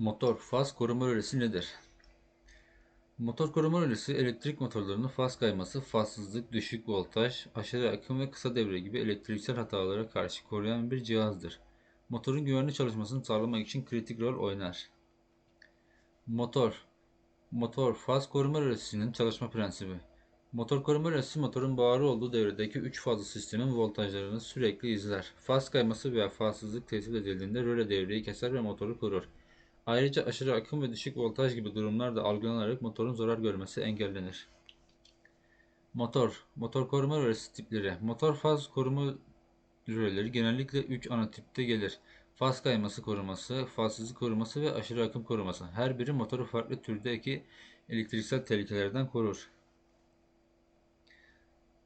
Motor faz koruma rölesi nedir? Motor koruma rölesi elektrik motorlarının faz kayması, fazsızlık, düşük voltaj, aşırı akım ve kısa devre gibi elektriksel hatalara karşı koruyan bir cihazdır. Motorun güvenli çalışmasını sağlamak için kritik rol oynar. Motor Motor faz koruma rölesinin çalışma prensibi. Motor koruma rölesi motorun bağlı olduğu devredeki 3 fazlı sistemin voltajlarını sürekli izler. Faz kayması veya fazsızlık tespit edildiğinde röle devreyi keser ve motoru korur. Ayrıca aşırı akım ve düşük voltaj gibi durumlar da algılanarak motorun zarar görmesi engellenir. Motor, motor koruma rölesi tipleri. Motor faz koruma röleleri genellikle 3 ana tipte gelir. Faz kayması koruması, fazsızlık koruması ve aşırı akım koruması. Her biri motoru farklı türdeki elektriksel tehlikelerden korur.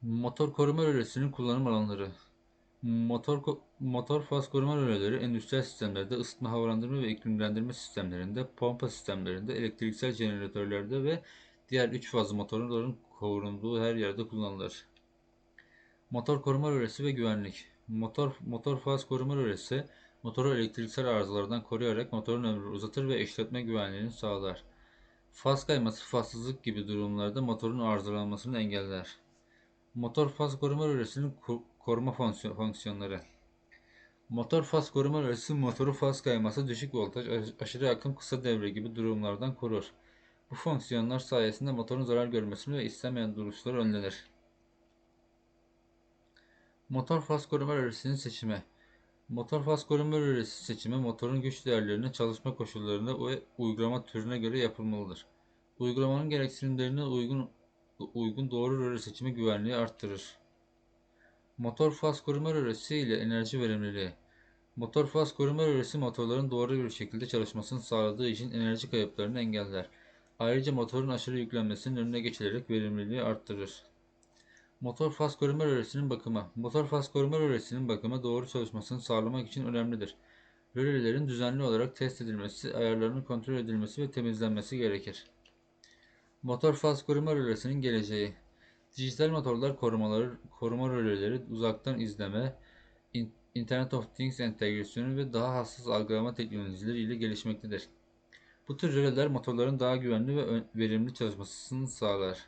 Motor koruma rölesinin kullanım alanları. Motor motor faz koruma röleleri endüstriyel sistemlerde, ısıtma, havalandırma ve iklimlendirme sistemlerinde, pompa sistemlerinde, elektriksel jeneratörlerde ve diğer 3 fazlı motorların korunduğu her yerde kullanılır. Motor koruma rölesi ve güvenlik. Motor motor faz koruma rölesi motoru elektriksel arızalardan koruyarak motorun ömrünü uzatır ve işletme güvenliğini sağlar. Faz kayması, fazsızlık gibi durumlarda motorun arızalanmasını engeller. Motor faz koruma rölesinin ko- koruma fonksiyon- fonksiyonları. Motor faz koruma rölesi motoru faz kayması, düşük voltaj, aş- aşırı akım, kısa devre gibi durumlardan korur. Bu fonksiyonlar sayesinde motorun zarar görmesini ve istenmeyen duruşları önlenir. Motor faz koruma rölesinin seçimi. Motor faz koruma rölesi seçimi motorun güç değerlerine, çalışma koşullarına ve uygulama türüne göre yapılmalıdır. Uygulamanın gereksinimlerine uygun uygun doğru röle seçimi güvenliği arttırır. Motor faz koruma rölesi ile enerji verimliliği. Motor faz koruma rölesi motorların doğru bir şekilde çalışmasını sağladığı için enerji kayıplarını engeller. Ayrıca motorun aşırı yüklenmesinin önüne geçilerek verimliliği arttırır. Motor faz koruma rölesinin bakımı. Motor faz koruma rölesinin bakımı doğru çalışmasını sağlamak için önemlidir. Rölelerin düzenli olarak test edilmesi, ayarlarının kontrol edilmesi ve temizlenmesi gerekir. Motor faz koruma rölesinin geleceği. Dijital motorlar korumaları, koruma röleleri, uzaktan izleme, in- Internet of Things entegrasyonu ve daha hassas algılama teknolojileri ile gelişmektedir. Bu tür röleler motorların daha güvenli ve verimli çalışmasını sağlar.